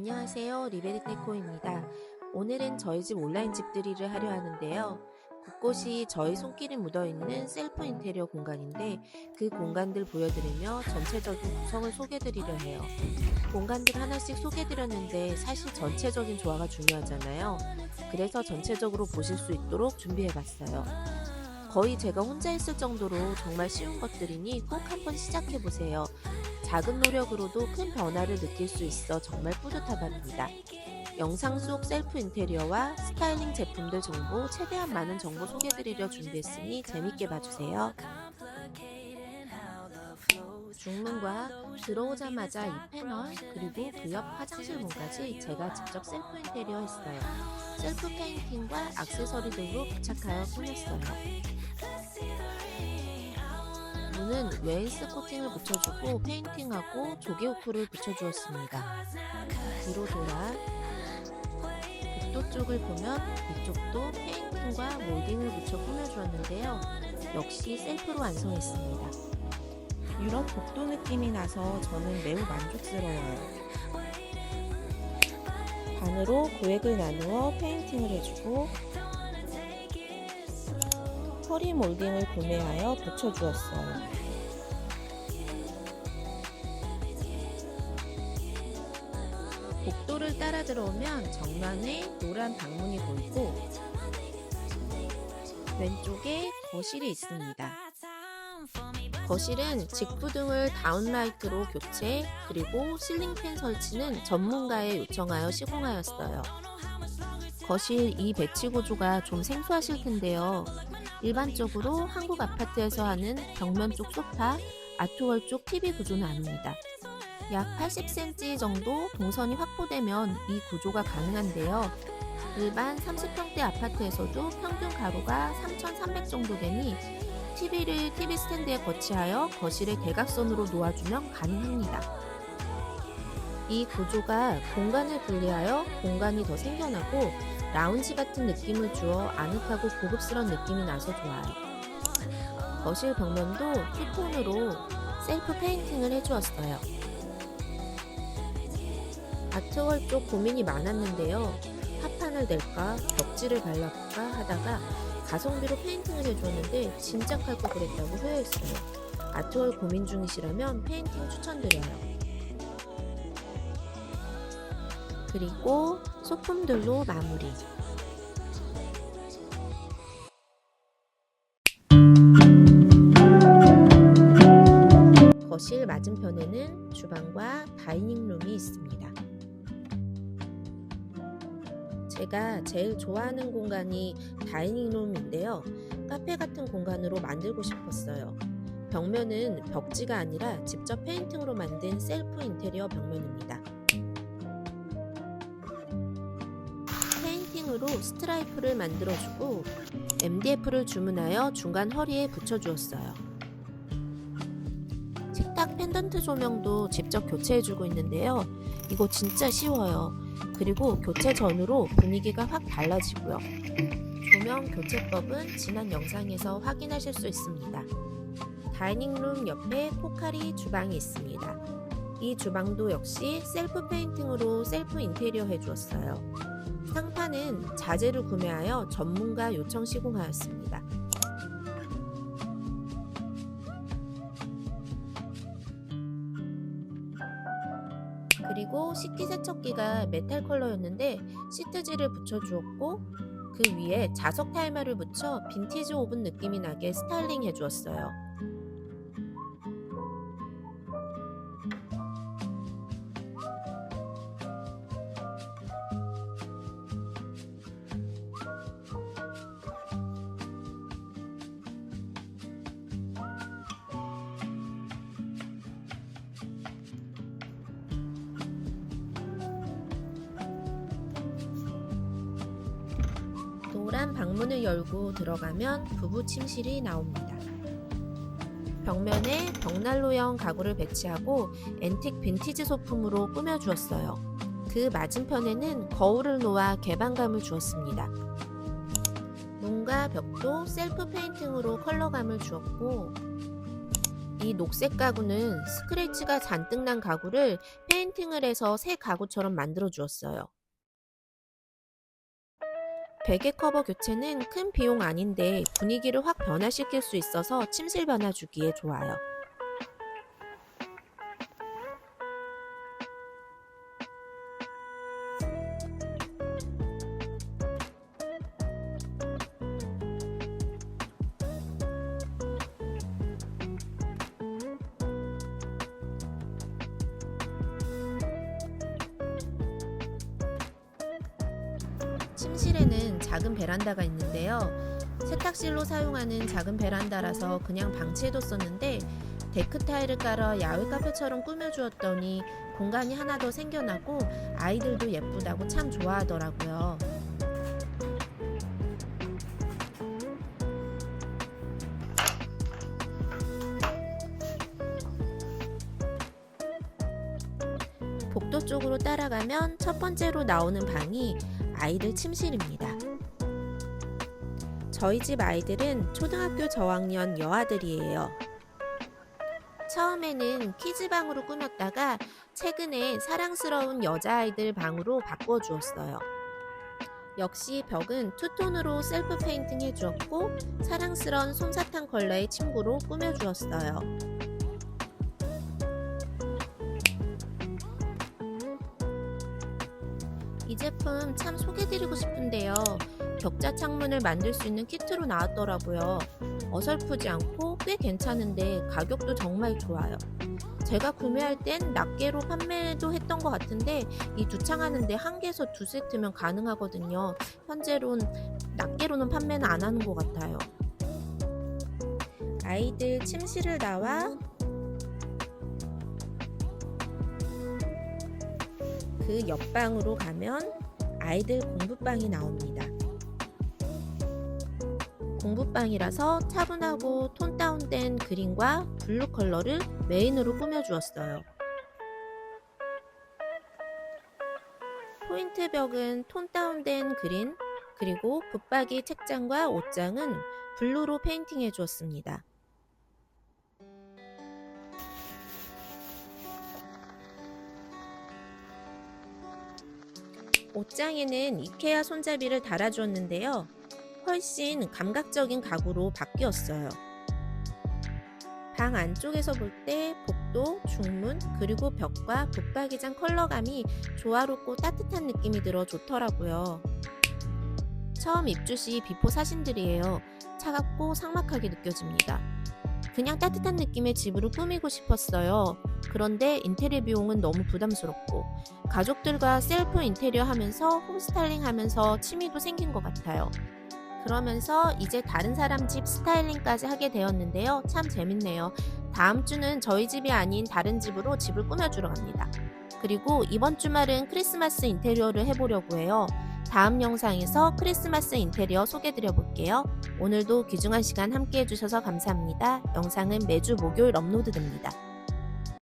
안녕하세요. 리베르테코입니다. 오늘은 저희 집 온라인 집들이를 하려 하는데요. 곳곳이 저희 손길이 묻어있는 셀프 인테리어 공간인데 그 공간들 보여드리며 전체적인 구성을 소개드리려 해요. 공간들 하나씩 소개드렸는데 사실 전체적인 조화가 중요하잖아요. 그래서 전체적으로 보실 수 있도록 준비해봤어요. 거의 제가 혼자 했을 정도로 정말 쉬운 것들이니 꼭 한번 시작해보세요. 작은 노력으로도 큰 변화를 느낄 수 있어 정말 뿌듯하답니다. 영상 속 셀프 인테리어와 스타일링 제품들 정보 최대한 많은 정보 소개드리려 준비했으니 재밌게 봐주세요. 중문과 들어오자마자 이 패널 그리고 그 옆 화장실 문까지 제가 직접 셀프 인테리어 했어요. 셀프 페인팅과 액세서리들로 부착하여 꾸몄어요. 문은 웨인스 코팅을 붙여주고 페인팅하고 조개 후크를 붙여주었습니다. 뒤로 돌아 북도 쪽을 보면 이쪽도 페인팅과 몰딩을 붙여 꾸며주었는데요. 역시 셀프로 완성했습니다. 유럽 복도 느낌이 나서 저는 매우 만족스러워요. 반으로 구획을 나누어 페인팅을 해주고 허리 몰딩을 구매하여 붙여주었어요. 복도를 따라 들어오면 정면에 노란 방문이 보이고 왼쪽에 거실이 있습니다. 거실은 직부등을 다운라이트로 교체 그리고 실링팬 설치는 전문가에 요청하여 시공하였어요. 거실 이 배치 구조가 좀 생소하실 텐데요. 일반적으로 한국 아파트에서 하는 벽면 쪽 소파, 아트월 쪽 TV 구조는 아닙니다. 약 80cm 정도 동선이 확보되면 이 구조가 가능한데요. 일반 30평대 아파트에서도 평균 가로가 3,300 정도 되니 TV를 TV 스탠드에 거치하여 거실의 대각선으로 놓아주면 가능합니다. 이 구조가 공간을 분리하여 공간이 더 생겨나고 라운지 같은 느낌을 주어 아늑하고 고급스러운 느낌이 나서 좋아요. 거실 벽면도 투톤으로 셀프 페인팅을 해주었어요. 아트월 쪽 고민이 많았는데요. 합판을 낼까, 벽지를 발라볼까 하다가 가성비로 페인팅을 해주었는데 진짜 칼거 그랬다고 후회했어요. 아트월 고민 중이시라면 페인팅 추천드려요. 그리고 소품들로 마무리. 거실 맞은편에는 주방과 다이닝룸이 있습니다. 제가 제일 좋아하는 공간이 다이닝룸인데요. 카페 같은 공간으로 만들고 싶었어요. 벽면은 벽지가 아니라 직접 페인팅으로 만든 셀프 인테리어 벽면입니다. 페인팅으로 스트라이프를 만들어주고 MDF를 주문하여 중간 허리에 붙여주었어요. 식탁 펜던트 조명도 직접 교체해주고 있는데요. 이거 진짜 쉬워요. 그리고 교체 전후로 분위기가 확 달라지고요. 조명 교체법은 지난 영상에서 확인하실 수 있습니다. 다이닝룸 옆에 포카리 주방이 있습니다. 이 주방도 역시 셀프 페인팅으로 셀프 인테리어 해주었어요. 상판은 자재를 구매하여 전문가 요청 시공하였습니다. 그리고 식기세척기가 메탈 컬러였는데 시트지를 붙여주었고 그 위에 자석 타이머를 붙여 빈티지 오븐 느낌이 나게 스타일링 해주었어요. 노란 방문을 열고 들어가면 부부 침실이 나옵니다. 벽면에 벽난로형 가구를 배치하고 앤틱 빈티지 소품으로 꾸며주었어요. 그 맞은편에는 거울을 놓아 개방감을 주었습니다. 문과 벽도 셀프 페인팅으로 컬러감을 주었고 이 녹색 가구는 스크래치가 잔뜩 난 가구를 페인팅을 해서 새 가구처럼 만들어 주었어요. 베개 커버 교체는 큰 비용 아닌데 분위기를 확 변화시킬 수 있어서 침실 변화 주기에 좋아요. 침실에는 작은 베란다가 있는데요. 세탁실로 사용하는 작은 베란다라서 그냥 방치해뒀었는데 데크 타일을 깔아 야외 카페처럼 꾸며주었더니 공간이 하나 더 생겨나고 아이들도 예쁘다고 참 좋아하더라고요. 복도 쪽으로 따라가면 첫 번째로 나오는 방이 아이들 침실입니다. 저희 집 아이들은 초등학교 저학년 여아들이에요. 처음에는 키즈 방으로 꾸몄다가 최근에 사랑스러운 여자아이들 방으로 바꿔주었어요. 역시 벽은 투톤으로 셀프 페인팅 해주었고 사랑스러운 솜사탕 컬러의 침구로 꾸며주었어요. 제품 참 소개드리고 싶은데요. 격자 창문을 만들 수 있는 키트로 나왔더라고요. 어설프지 않고 꽤 괜찮은데 가격도 정말 좋아요. 제가 구매할 땐 낱개로 판매도 했던 것 같은데 이 두 창 하는데 한 개에서 두 세트면 가능하거든요. 현재론 낱개로는 판매는 안 하는 것 같아요. 아이들 침실을 나와 그 옆방으로 가면 아이들 공부방이 나옵니다. 공부방이라서 차분하고 톤 다운된 그린과 블루 컬러를 메인으로 꾸며주었어요. 포인트 벽은 톤 다운된 그린, 그리고 붙박이 책장과 옷장은 블루로 페인팅해 주었습니다. 옷장에는 이케아 손잡이를 달아주었는데요. 훨씬 감각적인 가구로 바뀌었어요. 방 안쪽에서 볼 때 복도, 중문, 그리고 벽과 붙박이장 컬러감이 조화롭고 따뜻한 느낌이 들어 좋더라고요. 처음 입주 시 비포 사진들이에요. 차갑고 삭막하게 느껴집니다. 그냥 따뜻한 느낌의 집으로 꾸미고 싶었어요. 그런데 인테리어 비용은 너무 부담스럽고 가족들과 셀프 인테리어 하면서 홈스타일링 하면서 취미도 생긴 것 같아요. 그러면서 이제 다른 사람 집 스타일링까지 하게 되었는데요. 참 재밌네요. 다음 주는 저희 집이 아닌 다른 집으로 집을 꾸며주러 갑니다. 그리고 이번 주말은 크리스마스 인테리어를 해보려고 해요. 다음 영상에서 크리스마스 인테리어 소개드려 볼게요. 오늘도 귀중한 시간 함께 해주셔서 감사합니다. 영상은 매주 목요일 업로드됩니다.